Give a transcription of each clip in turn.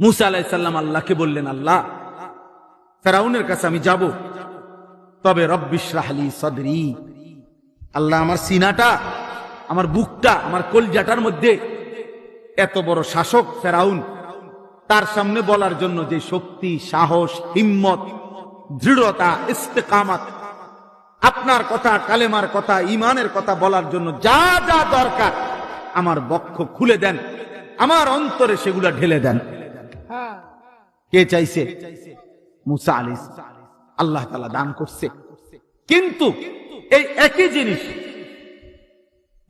মুসা আলাইসাল্লাম আল্লাহকে বললেন, আল্লাহ, ফেরাউনের কাছে আমি যাব। তবে রব্বিশরাহলি সদরি। আল্লাহ আমার সিনাটা, আমার বুকটা, আমার কলজাটার মধ্যে এত বড় শাসক ফেরাউন, তার সামনে বলার জন্য যে শক্তি, সাহস, হিম্মত, দৃঢ়তা, ইস্তেকামাত, আপনার কথা, কালেমার কথা ইমানের কথা বলার জন্য যা যা দরকার, আমার বক্ষ খুলে দেন, আমার অন্তরে সেগুলা ঢেলে দেন। কে চাইছে? মুসা আলিস আল্লাহ তালা দান করছে। কিন্তু এই একই জিনিস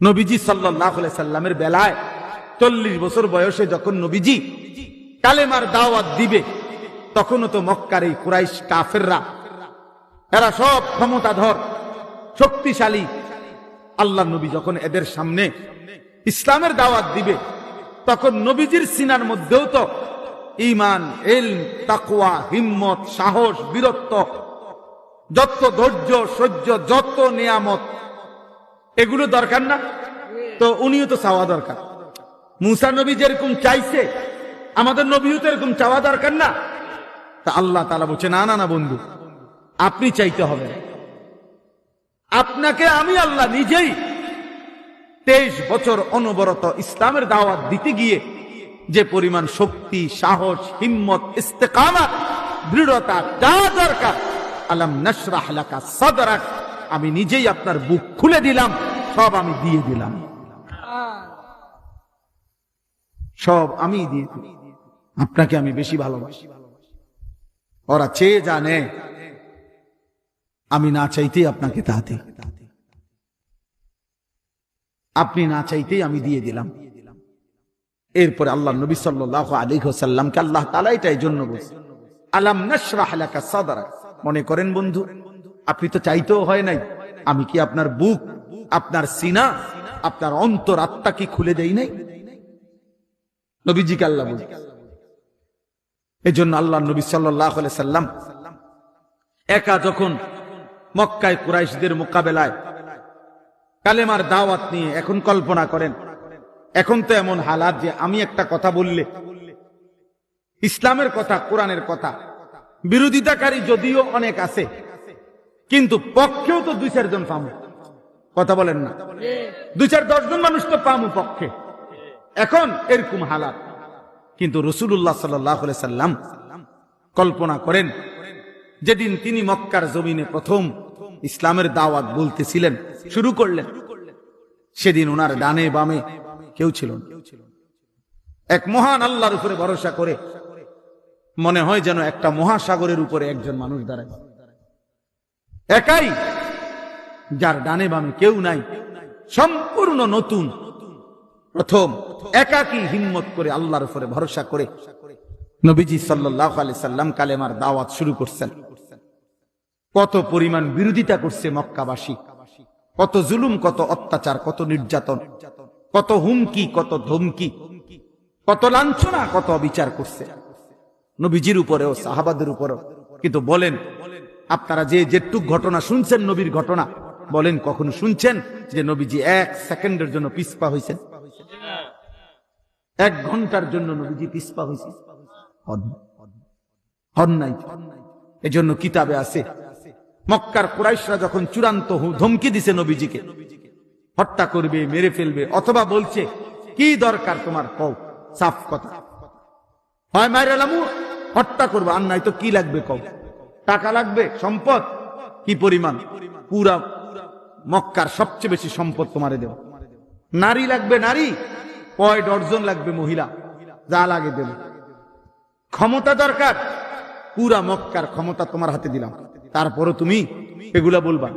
নবীজি সাল্লাহ সাল্লামের বেলায় চল্লিশ বছর বয়সে যখন নবীজি কালেমার দাওয়াত দিবে, তখনও তো মক্কার এই কুরাইশ কাফেররা, এরা সব ক্ষমতাধর, শক্তিশালী। আল্লাহ নবী যখন এদের সামনে ইসলামের দাওয়াত দিবে, তখন নবীজির সিনার মধ্যেও তো ইমান এল তাকুয়া হিম্মত, সাহস, বীরত্ব, যত ধৈর্য, সহ্য, যত নিয়ামত, এগুলো দরকার না? তো উনিও তো চাওয়া দরকার। মুসা নবী যেরকম চাইছে, আমাদের নবীও তো এরকম চাওয়া দরকার না? তা আল্লাহ তালা বলছে, না না না, বন্ধু, আপনি চাইতে হবে আপনাকে আমি আল্লাহ নিজেই তেইশ বছর অনবরত ইসলামের দাওয়াত দিতে গিয়ে যে পরিমাণ শক্তি, সাহস, হিম্মত ইস্তেকামাত দৃঢ়তা, যা দরকার, আলাম নশরাহ লাকা সাদরাক, আমি নিজেই আপনার বুক খুলে দিলাম, সব আমি দিয়ে দিলাম। সব আমি দিয়ে দিলাম। আপনাকে আমি বেশি ভালোবাসি। ওরা চেয়ে জানে, আমি না চাইতেই আপনাকে তাহাতে। আপনি না চাইতেই আমি দিয়ে দিলাম। এরপরে আল্লাহ নবী সাল্লাহ আলী সাল্লামকে আল্লাহ তালা এটা জন্য বলছে, আলাম নশরাহ লাকা সাদরাক? মনে করেন বন্ধু, আপনি তো চাইতেও হয় নাই, আমি কি আপনার বুক, আপনার সিনা, আপনার অন্তর আত্মা কি খুলে দেই নাই? নবীজিকে আল্লাহ বলছে। এই জন্য আল্লাহ নবী সাল্লাম একা যখন মক্কায় কুরাইশদের মোকাবেলায় কালেমার দাওয়াত নিয়ে এখন কল্পনা করেন এখন তো এমন হালাত যে আমি একটা কথা বললে, ইসলামের কথা, কোরআনের কথা, বিরোধিতাকারী যদিও অনেক আছে, কিন্তু পক্ষেও তো দুই চারজন পামু। কথা বলেন না। দুই চার দশজন মানুষ তো পামু পক্ষে। এখন এরকম হালাত। কিন্তু রসুল্লাহ সাল্লাহ সাল্লাম কল্পনা করেন, যেদিন তিনি মক্কার জমিনে প্রথম ইসলামের দাওয়াত বলতেছিলেন, শুরু করলেন। সেদিন ওনার ডানে বামে কেউ ছিল না। এক মহান আল্লাহর উপরে ভরসা করে মনে হয় যেন একটা মহাসাগরের উপরে একজন মানুষ দাঁড়ায়। একাই যার ডানে বামে কেউ নাই, সম্পূর্ণ নতুন, প্রথম, একাকি হিম্মত করে আল্লাহর উপরে ভরসা করে নবীজি সাল্লাহ আলি সাল্লাম কালেমার দাওয়াত শুরু করছেন। কত পরিমাণ বিরোধিতা করছে মক্কাবাসী, কত জুলুম, কত অত্যাচার, কত নির্যাতন। কত হুমকি, কত ধমকি, কত লাঞ্ছনা, কত অবিচার করছে। নবীজির উপরেও, সাহাবাদের উপরেও। কিন্তু বলেন, আপনারা যে যেটুক ঘটনা শুনছেন, নবীর ঘটনা, বলেন কখন শুনছেন যে নবীজি এক সেকেন্ডের জন্য পিসপা হয়েছেন এক ঘণ্টার জন্য নবীজি পিসপা হয়েছে হন এজন্য কিতাবে আছে, মক্কার কুরাইশরা যখন চূড়ান্ত ধমকি দিছে নবীজিকে হত্যা করবে, মেরে ফেলবে, অথবা বলছে, কি দরকার তোমার কও? সাফ কথা। হয় মায়ের এলামু হত্যা করব। আর নাই তো কি লাগবে কও? টাকা লাগবে? সম্পদ? কি পরিমাণ? পুরা মক্কার সবচেয়ে বেশি সম্পদ তোমারে দেব। নারী লাগবে নারী কয় ডর্জন লাগবে মহিলা, যা লাগে দেব। ক্ষমতা দরকার, পুরা মক্কার ক্ষমতা তোমার হাতে দিলাম। তারপরও তুমি এগুলা বলবা।